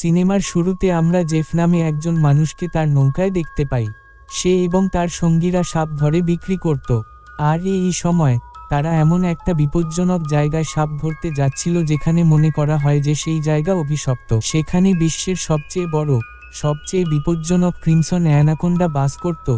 সিনেমার শুরুতে আমরা জেফ নামে একজন মানুষকে তার নৌকায় দেখতে পাই। সে এবং তার সঙ্গীরা সাপ ধরে বিক্রি করত। আর এই সময়, তারা এমন একটা বিপজ্জনক জায়গায় সাপ ধরতে যাচ্ছিল যেখানে মনে করা হয় যে সেই জায়গা অভিশপ্ত। সেখানে বিশ্বের সবচেয়ে বড়, সবচেয়ে বিপজ্জনক ক্রিমসন অ্যানাকোন্ডা বাস করত,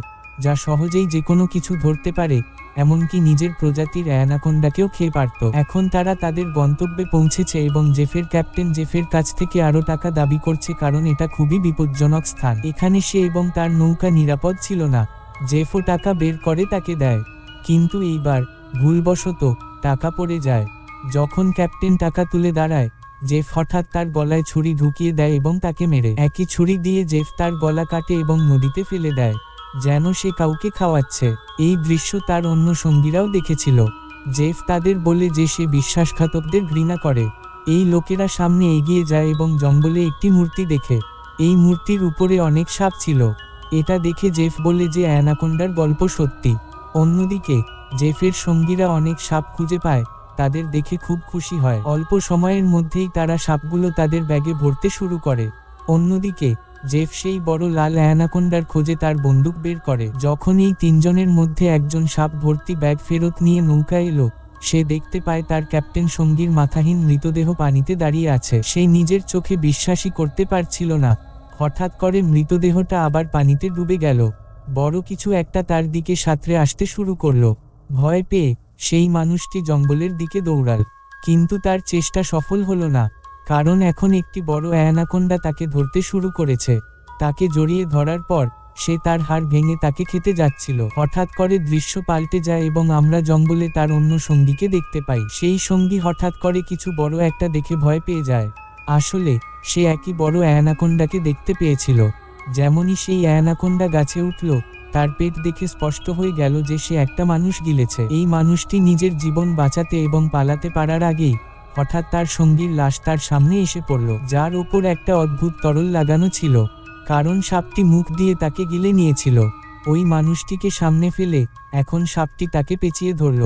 যা সহজেই যে কোনো কিছু ধরতে পারে। এমনকি নিজের প্রজাতির অ্যানাকোন্ডাকেও খেয়ে পারত। এখন তারা তাদের গন্তব্যে পৌঁছেছে এবং জেফের ক্যাপ্টেন জেফের কাছ থেকে আরও টাকা দাবি করছে কারণ এটা খুবই বিপজ্জনক স্থান। এখানে সে এবং তার নৌকা নিরাপদ ছিল না। জেফও টাকা বের করে তাকে দেয়। কিন্তু এইবার ভুলবশত টাকা পড়ে যায়। যখন ক্যাপ্টেন টাকা তুলে দাঁড়ায়, জেফ হঠাৎ তার গলায় ছুরি ঢুকিয়ে দেয় এবং তাকে মেরে। একই ছুরি দিয়ে জেফ তার গলা কাটে এবং নদীতে ফেলে দেয়। যেন সে কাউকে খাওয়াচ্ছে। এই দৃশ্য তার অন্য সঙ্গীরাও দেখেছিল। জেফ তাদের বলে যে সে বিশ্বাসঘাতকদের ঘৃণা করে। এই লোকেরা সামনে এগিয়ে যায় এবং জঙ্গলে একটি মূর্তি দেখে। এই মূর্তির উপরে অনেক সাপ ছিল। এটা দেখে জেফ বলে যে অ্যানাকোন্ডার গল্প সত্যি। অন্যদিকে, জেফের সঙ্গীরা অনেক সাপ খুঁজে পায়। তাদের দেখে খুব খুশি হয়। অল্প সময়ের মধ্যেই তারা সাপগুলো তাদের ব্যাগে ভরতে শুরু করে। অন্যদিকে জেফ সেই বড় লাল অ্যানাকোন্ডার খোঁজে তার বন্দুক বের করে। যখন এই তিনজনের মধ্যে একজন সাপ ভর্তি ব্যাগ ফেরত নিয়ে নৌকা এলো, সে দেখতে পায় তার ক্যাপ্টেন সঙ্গীর মাথাহীন মৃতদেহ পানিতে দাঁড়িয়ে আছে। সে নিজের চোখে বিশ্বাসই করতে পারছিল না। হঠাৎ করে মৃতদেহটা আবার পানিতে ডুবে গেল। বড় কিছু একটা তার দিকে সাঁতরে আসতে শুরু করল। ভয় পেয়ে সেই মানুষটি জঙ্গলের দিকে দৌড়াল। কিন্তু তার চেষ্টা সফল হলো না। কারণ এখন একটি বড় অ্যানাকোন্ডা তাকে ধরতে শুরু করেছে। তাকে জড়িয়ে ধরার পর, সে তার হাড় ভেঙে তাকে খেতে যাচ্ছিল। হঠাৎ করে দৃশ্য পাল্টে যায় এবং আমরা জঙ্গলে তার অন্য সঙ্গীকে দেখতে পাই। সেই সঙ্গী হঠাৎ করে কিছু বড় একটা দেখে ভয় পেয়ে যায়। আসলে, সে একই বড় অ্যানাকোন্ডাকে দেখতে পেয়েছিল। যেমনই সেই অ্যানাকোন্ডা গাছে উঠল, তার পেট দেখে স্পষ্ট হয়ে গেল যে সে একটা মানুষ গিলেছে। এই মানুষটি নিজের জীবন বাঁচাতে এবং পালাতে পারার আগেই হঠাৎ তার সঙ্গীর লাশ তার সামনে এসে পড়ল, যার ওপর একটা অদ্ভুত তরল লাগানো ছিল। কারণ সাপটি মুখ দিয়ে তাকে গিলে নিয়েছিল। ওই মানুষটিকে সামনে ফেলে এখন সাপটি তাকে পেঁচিয়ে ধরল।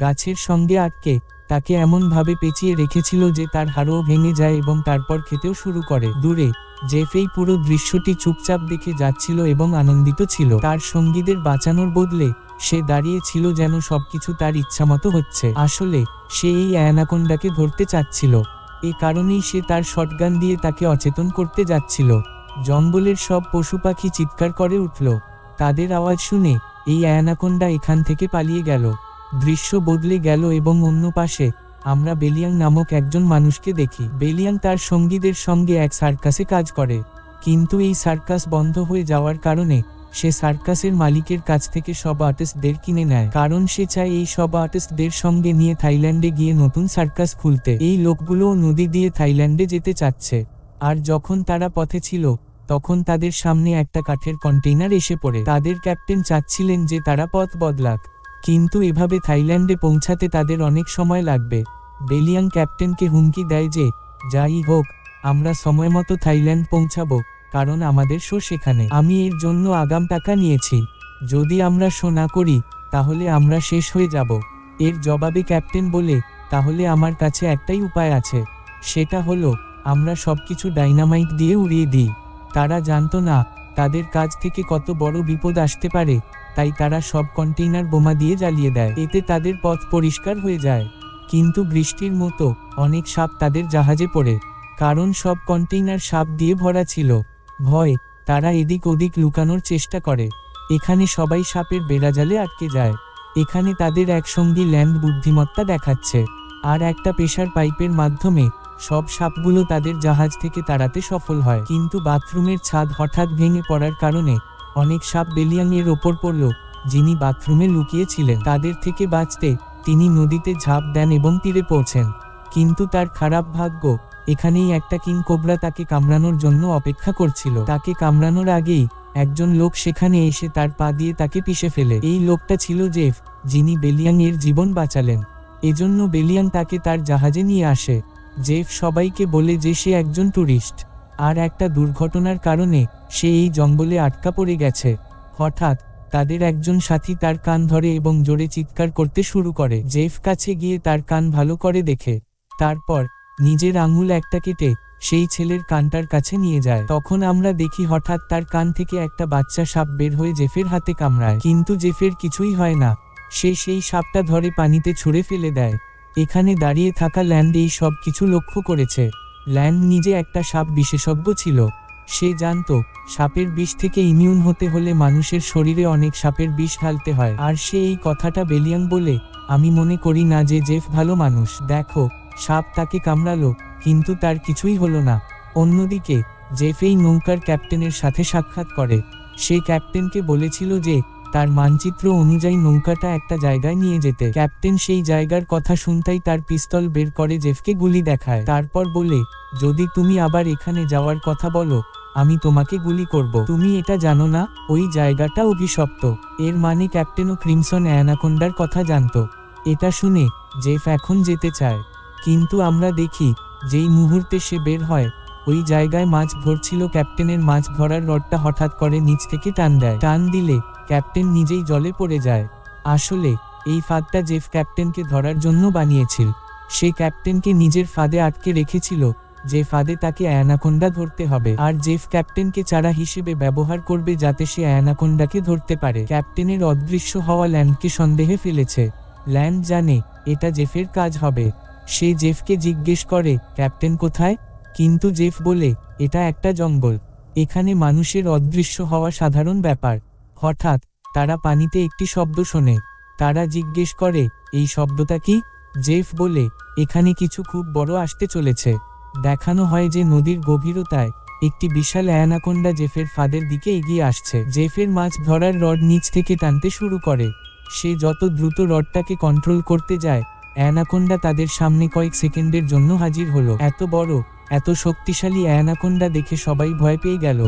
গাছের সঙ্গে আটকে তাকে এমনভাবে পেঁচিয়ে রেখেছিল যে তার হাড়ও ভেঙে যায় এবং তারপর খেতেও শুরু করে। দূরে জেফ এই পুরো দৃশ্যটি চুপচাপ দেখে যাচ্ছিল এবং আনন্দিত ছিল। তার সঙ্গীদের বাঁচানোর বদলে সে দাঁড়িয়ে ছিল যেন সবকিছু তার ইচ্ছামতো হচ্ছে। আসলে সে এই অ্যানাকোন্ডাকে ধরতে চাচ্ছিল। এ কারণেই সে তার শটগান দিয়ে তাকে অচেতন করতে যাচ্ছিল। জঙ্গলের সব পশু পাখি চিৎকার করে উঠল। তাদের আওয়াজ শুনে এই অ্যানাকোন্ডা এখান থেকে পালিয়ে গেল। দৃশ্য বদলে গেল এবং অন্য পাশে আমরা বেলিয়াং নামক একজন মানুষকে দেখি। বেলিয়াং তার সঙ্গীদের সঙ্গে এক সার্কাসে কাজ করে। কিন্তু এই সার্কাস বন্ধ হয়ে যাওয়ার কারণে সে সার্কাসের মালিকের কাছ থেকে সব আর্টিস্টদের কিনে নেয়। কারণ সে চায় এই সব আর্টিস্টদের সঙ্গে নিয়ে থাইল্যান্ডে গিয়ে নতুন সার্কাস খুলতে। এই লোকগুলোও নদী দিয়ে থাইল্যান্ডে যেতে চাচ্ছে। আর যখন তারা পথে ছিল, তখন তাদের সামনে একটা কাঠের কন্টেইনার এসে পড়ে। তাদের ক্যাপ্টেন চাচ্ছিলেন যে তারা পথ বদলাক। কিন্তু এভাবে থাইল্যান্ডে পৌঁছাতে তাদের অনেক সময় লাগবে। বেলিয়াং ক্যাপ্টেনকে হুমকি দেয় যে, যাই হোক, আমরা সময়মতো থাইল্যান্ড পৌঁছাবো। কারণ আমাদের শো সেখানে। আমি এর জন্য আগাম টাকা নিয়েছি। যদি আমরা শো না করি, তাহলে আমরা শেষ হয়ে যাব। এর জবাবে ক্যাপ্টেন বলে, তাহলে আমার কাছে একটাই উপায় আছে। সেটা হলো, আমরা সবকিছু ডাইনামাইট দিয়ে উড়িয়ে দিই। তারা জানতো না, তাদের কাজ থেকে কত বড় বিপদ আসতে পারে, তাই তারা সব কন্টেইনার বোমা দিয়ে জ্বালিয়ে দেয়। এতে তাদের পথ পরিষ্কার হয়ে যায়। কিন্তু বৃষ্টির মতো অনেক সাপ তাদের জাহাজে পড়ে, কারণ সব কন্টেইনার সাপ দিয়ে ভরা ছিল। ভয়, তারা এদিক ওদিক লুকানোর চেষ্টা করে। এখানে সবাই সাপের বেড়াজালে আটকে যায়। এখানে তাদের একসঙ্গী ল্যান্ড বুদ্ধিমত্তা দেখাচ্ছে। আর একটা প্রেশার পাইপের মাধ্যমে সব সাপগুলো তাদের জাহাজ থেকে তাড়াতে সফল হয়। কিন্তু বাথরুমের ছাদ হঠাৎ ভেঙে পড়ার কারণে অনেক সাপ বেলিয়াংয়ের ওপর পড়ল, যিনি বাথরুমে লুকিয়েছিলেন। তাদের থেকে বাঁচতে তিনি নদীতে ঝাঁপ দেন এবং তীরে পৌঁছেন। কিন্তু তার খারাপ ভাগ্য এখানেই একটা কিং কোবরা তাকে কামড়ানোর জন্য অপেক্ষা করছিল। তাকে কামড়ানোর আগেই একজন লোক সেখানে এসে তার পা দিয়ে তাকে পিষে ফেলে। এই লোকটা ছিল জেফ, যিনি বেলিয়াং এর জীবন বাঁচালেন। এজন্য বেলিয়াং তাকে তার জাহাজে নিয়ে আসে। জেফ সবাইকে বলে যে সে একজন ট্যুরিস্ট আর একটা দুর্ঘটনার কারণে সে এই জঙ্গলে আটকা পড়ে গেছে। হঠাৎ তাদের একজন সাথী তার কান ধরে এবং জোরে চিৎকার করতে শুরু করে। জেফ কাছে গিয়ে তার কান ভালো করে দেখে। তারপর নিজের আঙুল একটা কেটে সেই ছেলের কানটার কাছে নিয়ে যায়। তখন আমরা দেখি হঠাৎ তার কান থেকে একটা বাচ্চা সাপ বের হয়ে জেফের হাতে কামড়ায়। কিন্তু জেফের কিছুই হয় না। সে সেই সাপটা ধরে পানিতে ছুঁড়ে ফেলে দেয়। এখানে দাঁড়িয়ে থাকা ল্যান্ড এই সব কিছু লক্ষ্য করেছে। ল্যান্ড নিজে একটা সাপ বিশেষজ্ঞ ছিল। সে জানত, সাপের বিষ থেকে ইমিউন হতে হলে মানুষের শরীরে অনেক সাপের বিষ ঢালতে হয়। আর সে এই কথাটা বেলিয়াং বলে, আমি মনে করি না যে জেফ ভালো মানুষ। দেখো সাপ তাকে কামড়ালো, কিন্তু তার কিছুই হলো না। অন্যদিকে জেফেই নৌকার ক্যাপ্টেনের সাথে সাক্ষাৎ করে। সে ক্যাপ্টেনকে বলেছিল যে, তার মানচিত্র অনুযায়ী নৌকাটা একটা জায়গায় নিয়ে যেতে। ক্যাপ্টেন সেই জায়গার কথা শুনতেই তার পিস্তল বের করে জেফকে গুলি দেখায়। তারপর বলে, যদি তুমি আবার এখানে যাওয়ার কথা বলো, আমি তোমাকে গুলি করব। তুমি এটা জানো না, ওই জায়গাটা অভিশপ্ত। এর মানে ক্যাপ্টেনও ক্রিমসন অ্যানাকোন্ডার কথা জানতো। এটা শুনে, জেফ এখন যেতে চায়। কিন্তু আমরা দেখি, যেই মুহূর্তে সে বের হয়, ওই জায়গায় মাছ ধরছিল ক্যাপ্টেনের মাছ ধরার রডটা হঠাৎ করে নিচ থেকে টান দেয়। টান দিলে, ক্যাপ্টেন নিজেই জলে পড়ে যায়। আসলে, এই ফাঁদটা জেফ ক্যাপ্টেনকে ধরার জন্য বানিয়েছিল। সে ক্যাপ্টেনকে নিজের ফাঁদে আটকে রেখেছিল, যে ফাঁদে তাকে অ্যানাকোন্ডা ধরতে হবে। আর জেফ ক্যাপ্টেনকে চারা হিসেবে ব্যবহার করবে যাতে সে অ্যানাকোন্ডাকে ধরতে পারে। ক্যাপ্টেনের অদৃশ্য হওয়া ল্যান্ডকে সন্দেহে ফেলেছে। ল্যান্ড জানে, এটা জেফের কাজ হবে। সে জেফকে জিজ্ঞেস করে, ক্যাপ্টেন কোথায়? কিন্তু জেফ বলে, এটা একটা জঙ্গল। এখানে মানুষের অদৃশ্য হওয়া সাধারণ ব্যাপার। হঠাৎ, তারা পানিতে একটি শব্দ শোনে। তারা জিজ্ঞেস করে, এই শব্দটা কি? জেফ বলে, এখানে কিছু খুব বড় আসতে চলেছে। দেখানো হয় যে নদীর গভীরতায় একটি বিশাল অ্যানাকোন্ডা জেফের ফাদের দিকে এগিয়ে আসছে। জেফের মাছ ধরার রড নিচ থেকে টানতে শুরু করে। সে যত দ্রুত রডটাকে কন্ট্রোল করতে যায় অ্যানাকোন্ডা তাদের সামনে কয়েক সেকেন্ডের জন্য হাজির হলো। এত বড়, এত শক্তিশালী অ্যানাকোন্ডা দেখে সবাই ভয় পেয়ে গেল।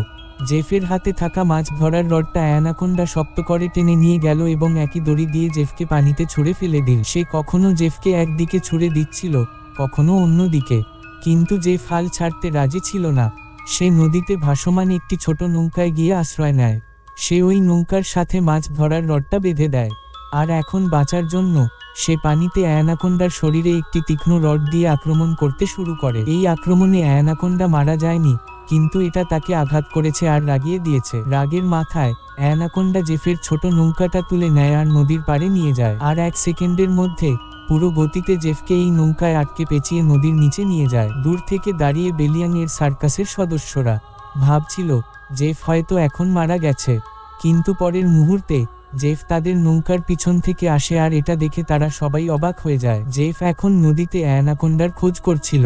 জেফের হাতে থাকা মাছ ধরার রডটা অ্যানাকোন্ডা শক্ত করে টেনে নিয়ে গেল এবং একই দড়ি দিয়ে জেফকে পানিতে ছুঁড়ে ফেলে দিল। সে কখনো জেফকে একদিকে ছুঁড়ে দিচ্ছিল, কখনো অন্য দিকে কিন্তু জেফ হাল ছাড়তে রাজি ছিল না। সে নদীতে ভাসমান একটি ছোট নৌকায় গিয়ে আশ্রয় নেয়। সে ওই নৌকার সাথে মাছ ধরার রডটা বেঁধে দেয়। আর এখন বাঁচার জন্য সে পানিতে অ্যানাকোন্ডার শরীরে একটি তীক্ষ্ণ রড দিয়ে আক্রমণ করতে শুরু করে। এই আক্রমণে অ্যানাকোন্ডা মারা যায়নি, কিন্তু এটা তাকে আঘাত করেছে আর রাগিয়ে দিয়েছে। রাগের মাথায় অ্যানাকোন্ডা জেফের ছোট নৌকাটা তুলে নেয় আর নদীর পাড়ে নিয়ে যায়। আর এক সেকেন্ডের মধ্যে পুরো গতিতে জেফকে এই নৌকায় আটকে পেঁচিয়ে নদীর নিচে নিয়ে যায়। দূর থেকে দাঁড়িয়ে বেলিয়াং এর সার্কাসের সদস্যরা ভাবছিল, জেফ হয়তো এখন মারা গেছে। কিন্তু পরের মুহূর্তে জেফ তাদের নৌকার পিছন থেকে আসে আর এটা দেখে তারা সবাই অবাক হয়ে যায়। জেফ এখন নদীতে অ্যানাকোন্ডার খোঁজ করছিল।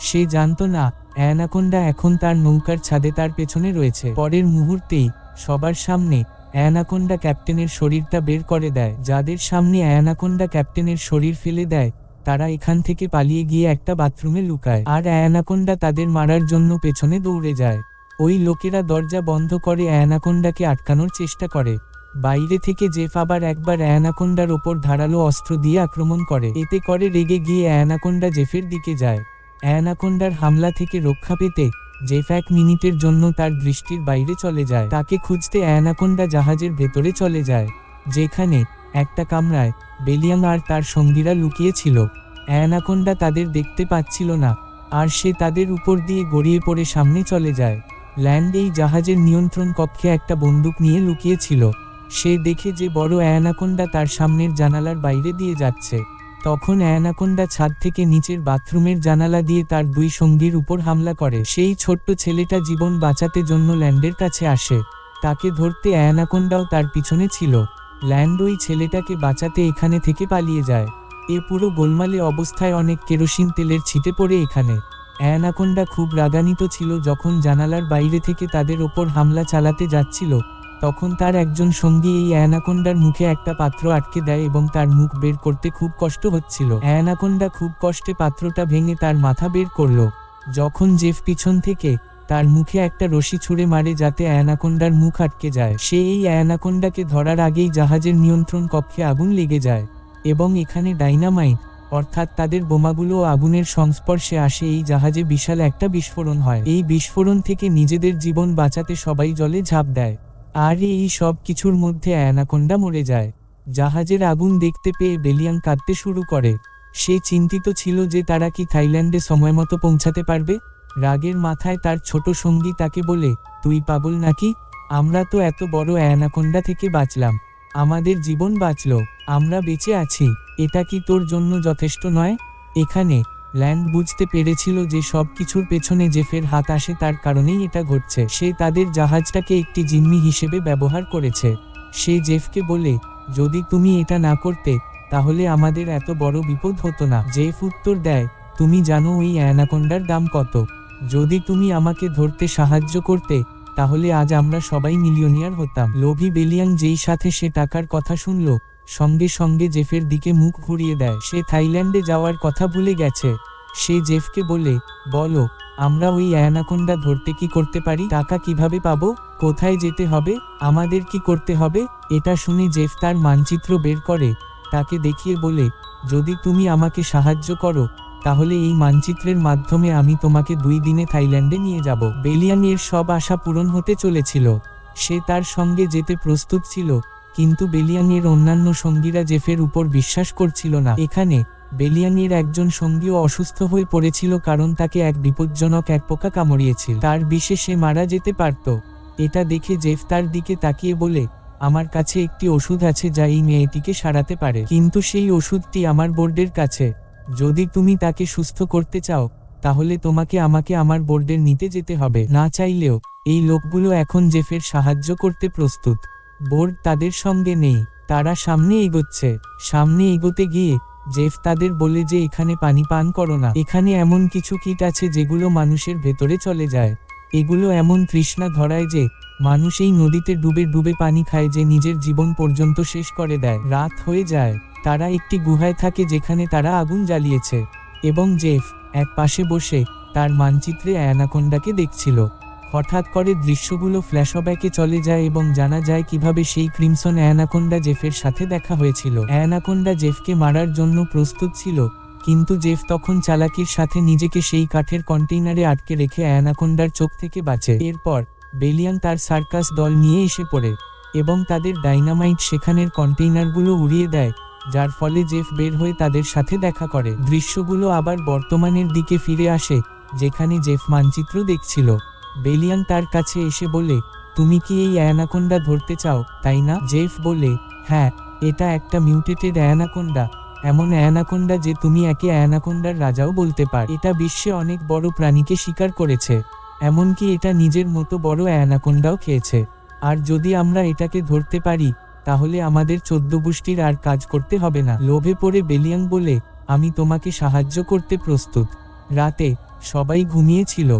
সে জানতো না, অ্যানাকোন্ডা এখন তার নৌকার ছাদে তার পেছনে রয়েছে। পরের মুহূর্তেই সবার সামনে অ্যানাকোন্ডা ক্যাপ্টেনের শরীরটা বের করে দেয়। যাদের সামনে অ্যানাকোন্ডা ক্যাপ্টেনের শরীর ফেলে দেয়, তারা এখান থেকে পালিয়ে গিয়ে একটা বাথরুমে লুকায়। আর অ্যানাকোন্ডা তাদের মারার জন্য পেছনে দৌড়ে যায়। ওই লোকেরা দরজা বন্ধ করে অ্যানাকোন্ডাকে আটকানোর চেষ্টা করে। বাইরে থেকে জেফ আবার একবার অ্যানাকোন্ডার ওপর ধারালো অস্ত্র দিয়ে আক্রমণ করে। এতে করে রেগে গিয়ে অ্যানাকোন্ডা জেফের দিকে যায়। অ্যানাকোন্ডার হামলা থেকে রক্ষা পেতে জেফ এক মিনিটের জন্য তার দৃষ্টির বাইরে চলে যায়। তাকে খুঁজতে অ্যানাকোন্ডা জাহাজের ভেতরে চলে যায়, যেখানে একটা কামরায় বেলিয়াং আর তার সঙ্গীরা লুকিয়েছিল। অ্যানাকোন্ডা তাদের দেখতে পাচ্ছিল না, আর সে তাদের উপর দিয়ে গড়িয়ে পড়ে সামনে চলে যায়। ল্যান্ড এই জাহাজের নিয়ন্ত্রণ কক্ষে একটা বন্দুক নিয়ে লুকিয়েছিল। সে দেখে যে বড় অ্যানাকোন্ডা তার সামনের জানালার বাইরে দিয়ে যাচ্ছে। তখন অ্যানাকোন্ডা ছাদ থেকে নিচের বাথরুমের জানালা দিয়ে তার দুই সঙ্গীর উপর হামলা করে। সেই ছোট্ট ছেলেটা জীবন বাঁচাতে জন্য ল্যান্ডের কাছে আসে। তাকে ধরতে অ্যানাকোন্ডাও তার পিছনে ছিল। ল্যান্ড ওই ছেলেটাকে বাঁচাতে এখানে থেকে পালিয়ে যায়। এ পুরো গোলমালে অবস্থায় অনেক কেরোসিন তেলের ছিটে পড়ে এখানে। অ্যানাকোন্ডা খুব রাগান্বিত ছিল যখন জানালার বাইরে থেকে তাদের ওপর হামলা চালাতে যাচ্ছিল। তখন তার একজন সঙ্গী এই অ্যানাকোন্ডার মুখে একটা পাত্র আটকে দেয় এবং তার মুখ বের করতে খুব কষ্ট হচ্ছিল। অ্যানাকোন্ডা খুব কষ্টে পাত্রটা ভেঙে তার মাথা বের করল। যখন জেফ পিছন থেকে তার মুখে একটা রশি ছুঁড়ে মারে যাতে অ্যানাকোন্ডার মুখ আটকে যায়, সে এই অ্যানাকোন্ডাকে ধরার আগেই জাহাজের নিয়ন্ত্রণ কক্ষে আগুন লেগে যায় এবং এখানে ডাইনামাইট, অর্থাৎ তাদের বোমাগুলো আগুনের সংস্পর্শে আসে, এই জাহাজে বিশাল একটা বিস্ফোরণ হয়। এই বিস্ফোরণ থেকে নিজেদের জীবন বাঁচাতে সবাই জলে ঝাঁপ দেয়। আর এই সব কিছুর মধ্যে অ্যানাকোন্ডা মরে যায়। জাহাজের আগুন দেখতে পেয়ে বেলিয়াং কাঁদতে শুরু করে। সে চিন্তিত ছিল যে তারা কি থাইল্যান্ডে সময়মতো পৌঁছাতে পারবে? রাগের মাথায় তার ছোট সঙ্গী তাকে বলে, তুই পাগল নাকি? আমরা তো এত বড় অ্যানাকোন্ডা থেকে বাঁচলাম। আমাদের জীবন বাঁচল। আমরা বেঁচে আছি। এটা কি তোর জন্য যথেষ্ট নয়? এখানে ল্যান্ড বুঝতে পেরেছিল যে সব কিছুর পেছনে জেফের হাত আসে, তার কারণেই এটা ঘটছে। সে তাদের জাহাজটাকে একটি জিম্মি হিসেবে ব্যবহার করেছে। সে জেফকে বলে, যদি তুমি এটা না করতে, তাহলে আমাদের এত বড় বিপদ হতো না। জেফ উত্তর দেয়, তুমি জানো ওই অ্যানাকোন্ডার দাম কত। যদি তুমি আমাকে ধরতে সাহায্য করতে, তাহলে আজ আমরা সবাই মিলিয়নিয়ার হতাম। লোভি বেলিয়াং যেই সাথে সে টাকার কথা শুনল সঙ্গে সঙ্গে জেফের দিকে মুখ ঘুরিয়ে দেয়। সে থাইল্যান্ডে যাওয়ার কথা ভুলে গেছে। সে জেফকে বলে, বলো, আমরা ওই অ্যানাকোন্ডা ধরতে কি করতে পারি? টাকা কীভাবে পাবো? কোথায় যেতে হবে? আমাদের কি করতে হবে? এটা শুনে জেফ তার মানচিত্র বের করে, তাকে দেখিয়ে বলে, যদি তুমি আমাকে সাহায্য করো, তাহলে এই মানচিত্রের মাধ্যমে আমি তোমাকে দুই দিনে থাইল্যান্ডে নিয়ে যাব। বেলিয়াংয়ের সব আশা পূরণ হতে চলেছিল। সে তার সঙ্গে যেতে প্রস্তুত ছিল। কিন্তু বেলিয়াংয়ের অন্যান্য সঙ্গীরা জেফের উপর বিশ্বাস করছিল না। এখানে বেলিয়াংয়ের একজন সঙ্গীও অসুস্থ হয়ে পড়েছিল কারণ তাকে এক বিপজ্জনক এক পোকা কামড়িয়েছিল। তার বিষে সে মারা যেতে পারত। এটা দেখে জেফ তার দিকে তাকিয়ে বলে, আমার কাছে একটি ওষুধ আছে যা এই মেয়েটিকে সারাতে পারে। কিন্তু সেই ওষুধটি আমার বোর্ডের কাছে। যদি তুমি তাকে সুস্থ করতে চাও, তাহলে তোমাকে আমাকে আমার বোর্ডের নিতে যেতে হবে। না চাইলেও, এই লোকগুলো এখন জেফের সাহায্য করতে প্রস্তুত। বোর্ড তাদের সঙ্গে নেই, তারা সামনে এগোচ্ছে। সামনে এগোতে গিয়ে জেফ তাদের বলে যে এখানে পানি পান করো না। এখানে এমন কিছু কীট আছে যেগুলো মানুষের ভেতরে চলে যায়। এগুলো এমন তৃষ্ণা ধরায় যে মানুষ এই নদীতে ডুবে ডুবে পানি খায় যে নিজের জীবন পর্যন্ত শেষ করে দেয়। রাত হয়ে যায়, তারা একটি গুহায় থাকে যেখানে তারা আগুন জ্বালিয়েছে। এবং জেফ এক পাশে বসে তার মানচিত্রে অ্যানাকোন্ডাকে দেখছিল। হঠাৎ করে দৃশ্যগুলো ফ্ল্যাশব্যাকে চলে যায় এবং জানা যায় কীভাবে সেই ক্রিমসন অ্যানাকোন্ডা জেফের সাথে দেখা হয়েছিল। অ্যানাকোন্ডা জেফকে মারার জন্য প্রস্তুত ছিল, কিন্তু জেফ তখন চালাকির সাথে নিজেকে সেই কাঠের কন্টেইনারে আটকে রেখে অ্যানাকোন্ডার চোখ থেকে বাঁচে। এরপর, বেলিয়ান তার সার্কাস দল নিয়ে এসে পড়ে এবং তাদের ডাইনামাইট সেখানের কন্টেইনারগুলো উড়িয়ে দেয়, যার ফলে জেফ বের হয়ে তাদের সাথে দেখা করে। দৃশ্যগুলো আবার বর্তমানের দিকে ফিরে আসে, যেখানে জেফ মানচিত্র দেখছিল। বেলিয়ান তার কাছে এসে বলে, তুমি কি এই অ্যানাকোন্ডা ধরতে চাও, তাই না? জেফ বলে হ্যাঁ এটা একটা মিউটেটেড অ্যানাকোন্ডা, এমন অ্যানাকোন্ডা যে তুমি একে অ্যানাকোন্ডার রাজাও বলতে পার এটা বিশ্বে অনেক বড় প্রাণীকে শিকার করেছে, এমনকি এটা নিজের মতো বড় অ্যানাকোন্ডাও খেয়েছে। আর যদি আমরা এটাকে ধরতে পারি, তাহলে আমাদের চোদ্দ গোষ্ঠীর আর কাজ করতে হবে না। লোভে পড়ে বেলিয়াং বলে, আমি তোমাকে সাহায্য করতে প্রস্তুত। রাতে সবাই ঘুমিয়েছিল।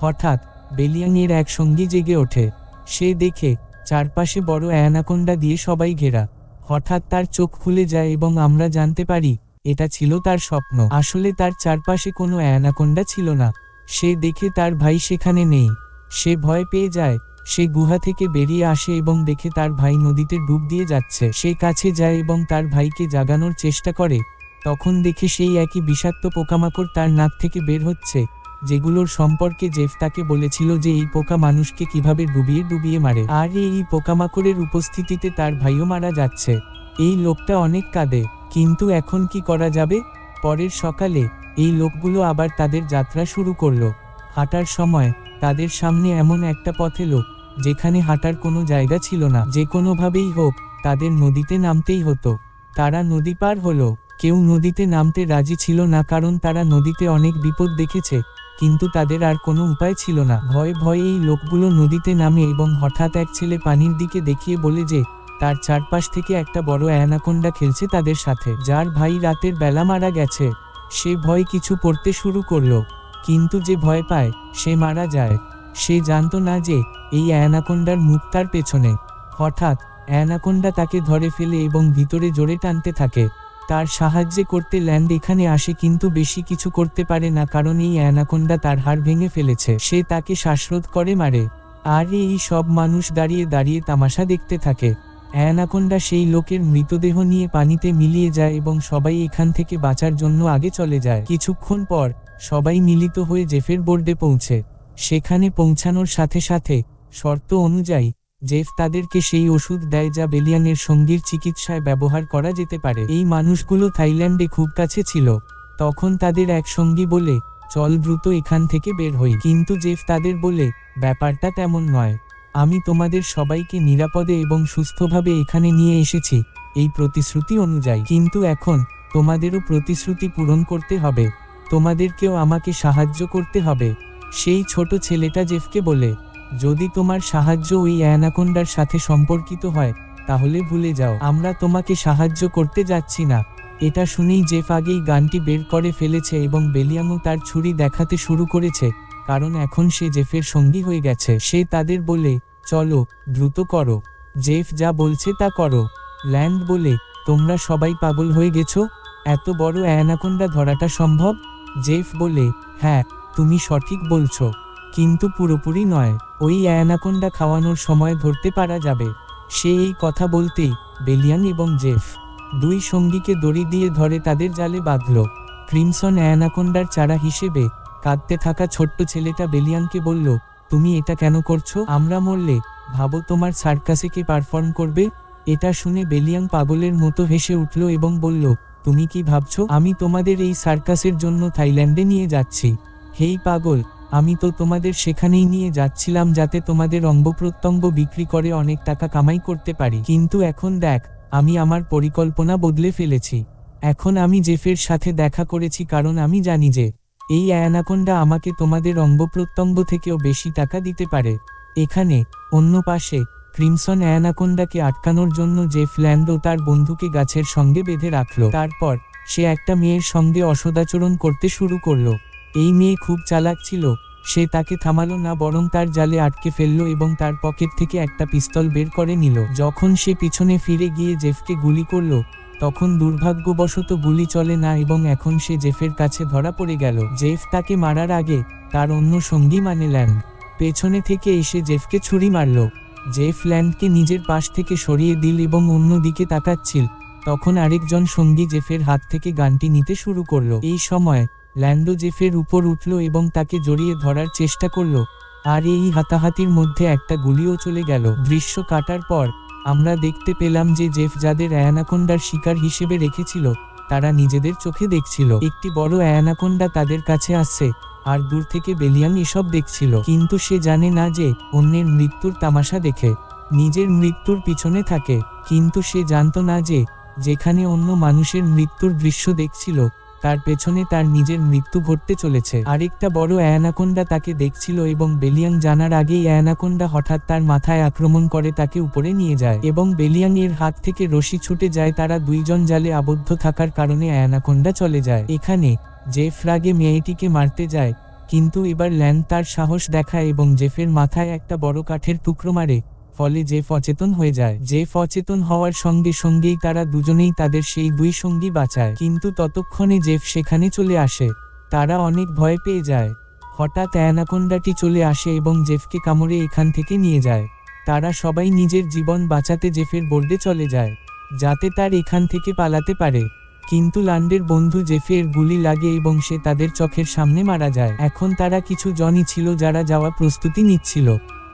হঠাৎ বেলিয়াংয়ের এক সঙ্গী জেগে ওঠে। সে দেখে চারপাশে বড় অ্যানাকোন্ডা দিয়ে সবাই ঘেরা। হঠাৎ তার চোখ খুলে যায় এবং আমরা জানতে পারি, এটা ছিল তার স্বপ্ন। আসলে তার চারপাশে কোনো অ্যানাকোন্ডা ছিল না। সে দেখে তার ভাই সেখানে নেই। সে ভয় পেয়ে যায়, সে গুহা থেকে বেরিয়ে আসে এবং দেখে তার ভাই নদীতে ডুব দিয়ে যাচ্ছে। সে কাছে যায় এবং তার ভাইকে জাগানোর চেষ্টা করে। তখন দেখে সেই একই বিষাক্ত পোকামাকড় তার নাক থেকে বের হচ্ছে। যেগুলোর সম্পর্কে জেফ তাকে বলেছিল যে এই পোকা মানুষকে কীভাবে ডুবিয়ে ডুবিয়ে মারে। আর এই পোকামাকড়ের উপস্থিতিতে তার ভাইও মারা যাচ্ছে। এই লোকটা অনেক কাঁদে, কিন্তু এখন কি করা যাবে? পরের সকালে, এই লোকগুলো আবার তাদের যাত্রা শুরু করল। হাঁটার সময়, তাদের সামনে এমন একটা পথ এলো, যেখানে হাঁটার কোনো জায়গা ছিল না। যে কোনোভাবেই হোক, তাদের নদীতে নামতেই হতো। তারা নদী পার হলো, কেউ নদীতে নামতে রাজি ছিল না কারণ তারা নদীতে অনেক বিপদ দেখেছে। কিন্তু তাদের আর কোনো উপায় ছিল না। ভয়ে ভয়ে এই লোকগুলো নদীতে নামে এবং হঠাৎ এক ছেলে পানির দিকে দেখিয়ে বলে যে, তার চারপাশ থেকে একটা বড় অ্যানাকোন্ডা খেলছে তাদের সাথে। যার ভাই রাতের বেলা মারা গেছে। সে ভয় কিছু পড়তে শুরু করল। কিন্তু যে ভয় পায়, সে মারা যায়। সে জানতো না যে, এই অ্যানাকোন্ডার মুখ তার পেছনে। হঠাৎ, অ্যানাকোন্ডা তাকে ধরে ফেলে এবং ভিতরে জোরে টানতে থাকে। তার সাহায্যে করতে ল্যান্ড এখানে আসে কিন্তু বেশি কিছু করতে পারে না কারণ এই অ্যানাকোন্ডা তার হাড় ভেঙে ফেলেছে। সে তাকে শ্বাসরোধ করে, মারে। আর এই সব মানুষ দাঁড়িয়ে দাঁড়িয়ে তামাশা দেখতে থাকে। অ্যানাকোন্ডা সেই লোকের মৃতদেহ নিয়ে পানিতে মিলিয়ে যায় এবং সবাই এখান থেকে বাঁচার জন্য আগে চলে যায়। কিছুক্ষণ পর সবাই মিলিত হয়ে জেফের বোর্ডে পৌঁছে। সেখানে পৌঁছানোর সাথে সাথে শর্ত অনুযায়ী জেফ তাদেরকে সেই ওষুধ দেয় যা বেলিয়ানের সঙ্গীর চিকিৎসায় ব্যবহার করা যেতে পারে। এই মানুষগুলো থাইল্যান্ডে খুব কাছে ছিল। তখন তাদের এক সঙ্গী বলে, চল দ্রুত এখান থেকে বের হই। কিন্তু জেফ তাদের বলে, ব্যাপারটা তেমন নয়। আমি তোমাদের সবাইকে নিরাপদে এবং সুস্থভাবে এখানে নিয়ে এসেছি, এই প্রতিশ্রুতি অনুযায়ী। কিন্তু এখন তোমাদেরও প্রতিশ্রুতি পূরণ করতে হবে। তোমাদেরকেও আমাকে সাহায্য করতে হবে। সেই ছোট ছেলেটা জেফকে বলে যদি তোমার সাহায্য ওই অ্যানাকোন্ডার সাথে সম্পর্কিত হয়, তাহলে ভুলে যাও। আমরা তোমাকে সাহায্য করতে যাচ্ছি না। এটা শুনেই জেফ আগেই গানটি বের করে ফেলেছে এবং বেলিয়ামও তার ছুরি দেখাতে শুরু করেছে, কারণ এখন সে জেফের সঙ্গী হয়ে গেছে। সে তাদের বলে, চলো, দ্রুত করো। জেফ যা বলছে তা করো। ল্যান্ড বলে, তোমরা সবাই পাগল হয়ে গেছো? এত বড় অ্যানাকোন্ডা ধরাটা সম্ভব? জেফ বলে হ্যাঁ তুমি সঠিক বলছো, কিন্তু পুরোপুরি নয়। ওই অ্যানাকোন্ডা খাওয়ানোর সময় ধরতে পারা যাবে। সে এই কথা বলতেই বেলিয়ান এবং জেফ দুই সঙ্গীকে দড়ি দিয়ে ধরে তাদের জালে বাঁধল। ক্রিমসন অ্যানাকোন্ডার চারা হিসেবে কাঁদতে থাকা ছোট্ট ছেলেটা বেলিয়ানকে বলল, তুমি এটা কেন করছ? আমরা মরলে, ভাবো তোমার সার্কাসে কে পারফর্ম করবে? এটা শুনে বেলিয়ান পাগলের মতো হেসে উঠল এবং বলল, তুমি কি ভাবছ? আমি তোমাদের এই সার্কাসের জন্য থাইল্যান্ডে নিয়ে যাচ্ছি। হেই পাগল আমি তো তোমাদের সেখানেই নিয়ে যাচ্ছিলাম যাতে তোমাদের অঙ্গ প্রত্যঙ্গ বিক্রি করে অনেক টাকা কামাই করতে পারি। কিন্তু এখন দেখ, আমি আমার পরিকল্পনা বদলে ফেলেছি। এখন আমি জেফের সাথে দেখা করেছি কারণ আমি জানি যে, এই অ্যানাকোন্ডা আমাকে তোমাদের অঙ্গ প্রত্যঙ্গ থেকেও বেশি টাকা দিতে পারে। এখানে, অন্য পাশে, ক্রিমসন অ্যানাকোন্ডাকে আটকানোর জন্য জেফ ল্যান্ডো তার বন্ধুকে গাছের সঙ্গে বেঁধে রাখল। তারপর, সে একটা মেয়ের সঙ্গে অসদাচরণ করতে শুরু করল। এই মেয়ে খুব চালাক ছিল, সে তাকে থামালো না বরং তার জালে আটকে ফেলল এবং তার পকেট থেকে একটা পিস্তল বের করে নিল। যখন সে পিছনে ফিরে গিয়ে জেফকে গুলি করল, তখন দুর্ভাগ্যবশত গুলি চলে না এবং এখন সে জেফের কাছে ধরা পড়ে গেল। জেফ তাকে মারার আগে তার অন্য সঙ্গী মানে ল্যান্ড পেছনে থেকে এসে জেফকে ছুরি মারল। জেফ ল্যান্ডকে নিজের পাশ থেকে সরিয়ে দিল এবং অন্য দিকে তাকাচ্ছিল। তখন আরেকজন সঙ্গী জেফের হাত থেকে গানটি নিতে শুরু করল। এই সময় ল্যান্ডো জেফের উপর উঠল এবং তাকে জড়িয়ে ধরার চেষ্টা করল। আর এই হাতাহাতির মধ্যে একটা গুলিও চলে গেল। দৃশ্য কাটার পর, আমরা দেখতে পেলাম যে জেফ যাদের অ্যানাকোন্ডার শিকার হিসেবে রেখেছিল, তারা নিজেদের চোখে দেখছিল। একটি বড় অ্যানাকোন্ডা তাদের কাছে আসছে, আর দূর থেকে বেলিয়ান এসব দেখছিল। কিন্তু সে জানে না যে, অন্যের মৃত্যুর তামাশা দেখে, নিজের মৃত্যুর পিছনে থাকে। কিন্তু সে জানত না যে, যেখানে অন্য মানুষের মৃত্যুর দৃশ্য দেখছিল তার পেছনে তার নিজের মৃত্যু ঘটতে চলেছে। আরেকটা বড় অ্যানাকোন্ডা তাকে দেখছিল এবং বেলিয়াং জানার আগেই অ্যানাকোন্ডা হঠাৎ তার মাথায় আক্রমণ করে তাকে উপরে নিয়ে যায় এবং বেলিয়াং এর হাত থেকে রশি ছুটে যায়। তারা দুইজন জালে আবদ্ধ থাকার কারণে অ্যানাকোন্ডা চলে যায়। এখানে জেফ রাগে মেয়েটিকে মারতে যায়, কিন্তু এবার ল্যান্ড তার সাহস দেখায় এবং জেফের মাথায় একটা বড় কাঠের টুকরো মারে। ফলে জেফ অচেতন হয়ে যায়। জেফ অচেতন হওয়ার সঙ্গে সঙ্গেই তারা দুজনেই তাদের সেই দুই সঙ্গী বাঁচায়। কিন্তু ততক্ষণে জেফ সেখানে চলে আসে। তারা অনেক ভয় পেয়ে যায়। হঠাৎ অ্যানাকোন্ডাটি চলে আসে এবং জেফকে কামড়ে এখান থেকে নিয়ে যায়। তারা সবাই নিজের জীবন বাঁচাতে জেফের বোর্ডে চলে যায়, যাতে তার এখান থেকে পালাতে পারে। কিন্তু লান্ডের বন্ধু জেফের গুলি লাগে এবং সে তাদের চোখের সামনে মারা যায়। এখন তারা কিছু জনই ছিল যারা যাওয়া প্রস্তুতি নিচ্ছিল।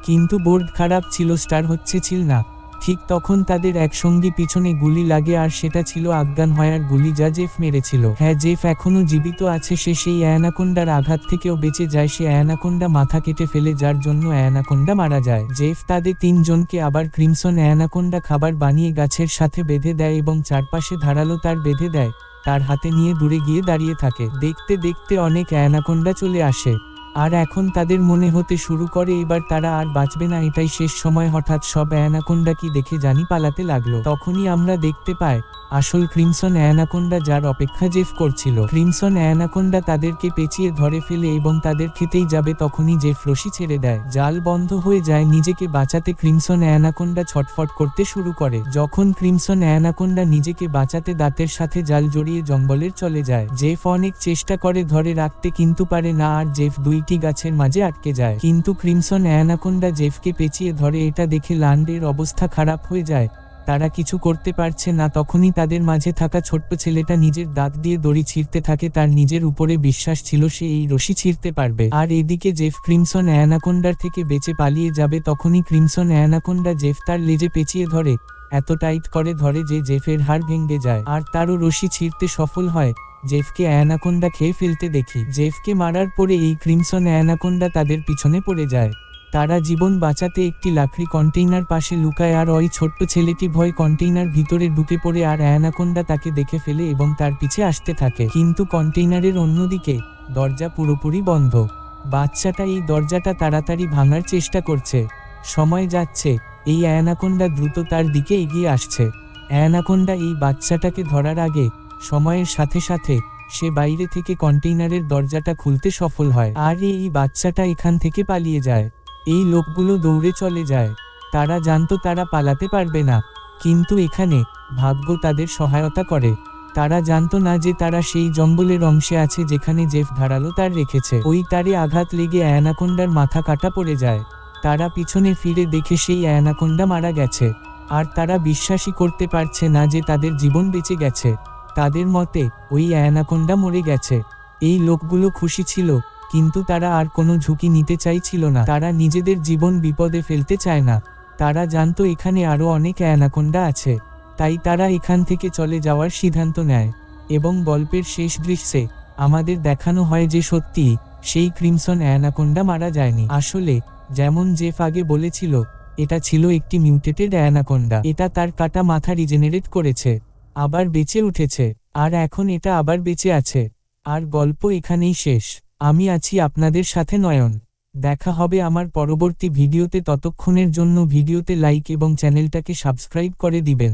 কিন্তু বোর্ড খারাপ ছিল, স্টার হচ্ছে ছিল না। ঠিক তখন তাদের একসঙ্গে পিছনে গুলি লাগে আর সেটা ছিল আফগান হয়ার গুলি যা জেফ মেরেছিল। হ্যাঁ জেফ এখনও জীবিত আছে, সে সেই অ্যানাকোন্ডার আঘাত থেকেও বেঁচে যায়। সে অ্যানাকোন্ডা মাথা কেটে ফেলে, যার জন্য অ্যানাকোন্ডা মারা যায়। জেফ তাদের তিনজনকে আবার ক্রিমসন অ্যানাকোন্ডা খাবার বানিয়ে গাছের সাথে বেঁধে দেয় এবং চারপাশে ধারালো তার বেঁধে দেয়। তার হাতে নিয়ে দূরে গিয়ে দাঁড়িয়ে থাকে। দেখতে দেখতে অনেক অ্যানাকোন্ডা চলে আসে। আর এখন তাদের মনে হতে শুরু করে এবার তারা আর বাঁচবে না, এটাই শেষ সময়। হঠাৎ সব অ্যানাকোন্ডা কি দেখে জানি পালাতে লাগল। তখনই আমরা দেখতে পাই, আসল ক্রিমসন অ্যানাকোন্ডা যার অপেক্ষা জেফ করছিল। ক্রিমসন অ্যানাকোন্ডা তাদেরকে পেঁচিয়ে ধরে ফেলে এবং তাদের খেতেই যাবে, তখনই জেফ রশি ছেড়ে দেয়। জাল বন্ধ হয়ে যায়, নিজেকে বাঁচাতে ক্রিমসন অ্যানাকোন্ডা ছটফট করতে শুরু করে। যখন ক্রিমসন অ্যানাকোন্ডা নিজেকে বাঁচাতে দাঁতের সাথে জাল জড়িয়ে জঙ্গলের চলে যায়, জেফ অনেক চেষ্টা করে ধরে রাখতে কিন্তু পারে না, আর জেফ দুইটি গাছের মাঝে আটকে যায়। কিন্তু ক্রিমসন অ্যানাকোন্ডা জেফকে পেঁচিয়ে ধরে, এটা দেখে লান্ডের অবস্থা খারাপ হয়ে যায়। তারা কিছু করতে পারছে না। তখনই তাদের মাঝে থাকা ছোট্ট ছেলেটা নিজের দাঁত দিয়ে দড়ি ছিঁড়তে থাকে। তার নিজের উপরে বিশ্বাস ছিল, সে এই রশি ছিঁড়তে পারবে। আর এদিকে জেফ ক্রিমসন অ্যানাকোন্ডার থেকে বেঁচে পালিয়ে যাবে। তখনই ক্রিমসন অ্যানাকোন্ডা জেফ তার লেজে পেঁচিয়ে ধরে, এত টাইট করে ধরে যে জেফের হাড় ভেঙ্গে যায়। আর তারও রশি ছিঁড়তে সফল হয়। জেফকে অ্যানাকোন্ডা খেয়ে ফেলতে দেখি। জেফকে মারার পরে এই ক্রিমসন অ্যানাকোন্ডা তাদের পিছনে পড়ে যায়। তারা জীবন বাঁচাতে একটি লাকড়ি কন্টেইনার পাশে লুকায় আর ওই ছোট্ট ছেলেটি ভয় কন্টেইনার ভিতরে ঢুকে পড়ে আর অ্যানাকোন্ডা তাকে দেখে ফেলে এবং তার পিছে আসতে থাকে। কিন্তু কন্টেইনারের অন্যদিকে দরজা পুরোপুরি বন্ধ। বাচ্চাটা এই দরজাটা তাড়াতাড়ি ভাঙার চেষ্টা করছে। সময় যাচ্ছে, এই অ্যানাকোন্ডা দ্রুত তার দিকে এগিয়ে আসছে। অ্যানাকোন্ডা এই বাচ্চাটাকে ধরার আগে সময়ের সাথে সাথে সে বাইরে থেকে কন্টেইনারের দরজাটা খুলতে সফল হয়। আর এই বাচ্চাটা এখান থেকে পালিয়ে যায়। এই লোকগুলো দৌড়ে চলে যায়। তারা জানতো তারা পালাতে পারবে না। কিন্তু এখানে ভাগ্য তাদের সহায়তা করে। তারা জানতো না যে তারা সেই জঙ্গলের অংশে আছে যেখানে জেফ ধারালো তার রেখেছে। ওই তারে আঘাত লেগে অ্যানাকোন্ডার মাথা কাটা পড়ে যায়। তারা পিছনে ফিরে দেখে সেই অ্যানাকোন্ডা মারা গেছে। আর তারা বিশ্বাসই করতে পারছে না যে তাদের জীবন বেঁচে গেছে। তাদের মতে, ওই অ্যানাকোন্ডা মরে গেছে। এই লোকগুলো খুশি ছিল, কিন্তু তারা আর কোনো ঝুঁকি নিতে চাইছিল না। তারা নিজেদের জীবন বিপদে ফেলতে চায় না। তারা জানতো এখানে আরও অনেক অ্যানাকোন্ডা আছে। তাই তারা এখান থেকে চলে যাওয়ার সিদ্ধান্ত নেয়। এবং গল্পের শেষ দৃশ্যে আমাদের দেখানো হয় যে সত্যি, সেই ক্রিমসন অ্যানাকোন্ডা মারা যায়নি। আসলে, যেমন জেফ আগে বলেছিল, এটা ছিল একটি মিউটেটেড অ্যানাকোন্ডা। এটা তার কাটা মাথা রিজেনারেট করেছে। আবার বেঁচে উঠেছে, আর এখন এটা আবার বেঁচে আছে। আর গল্প এখানেই শেষ। আমি আছি আপনাদের সাথে নয়ন। দেখা হবে আমার পরবর্তী ভিডিওতে, ততক্ষণের জন্য ভিডিওতে লাইক এবং চ্যানেলটাকে সাবস্ক্রাইব করে দিবেন।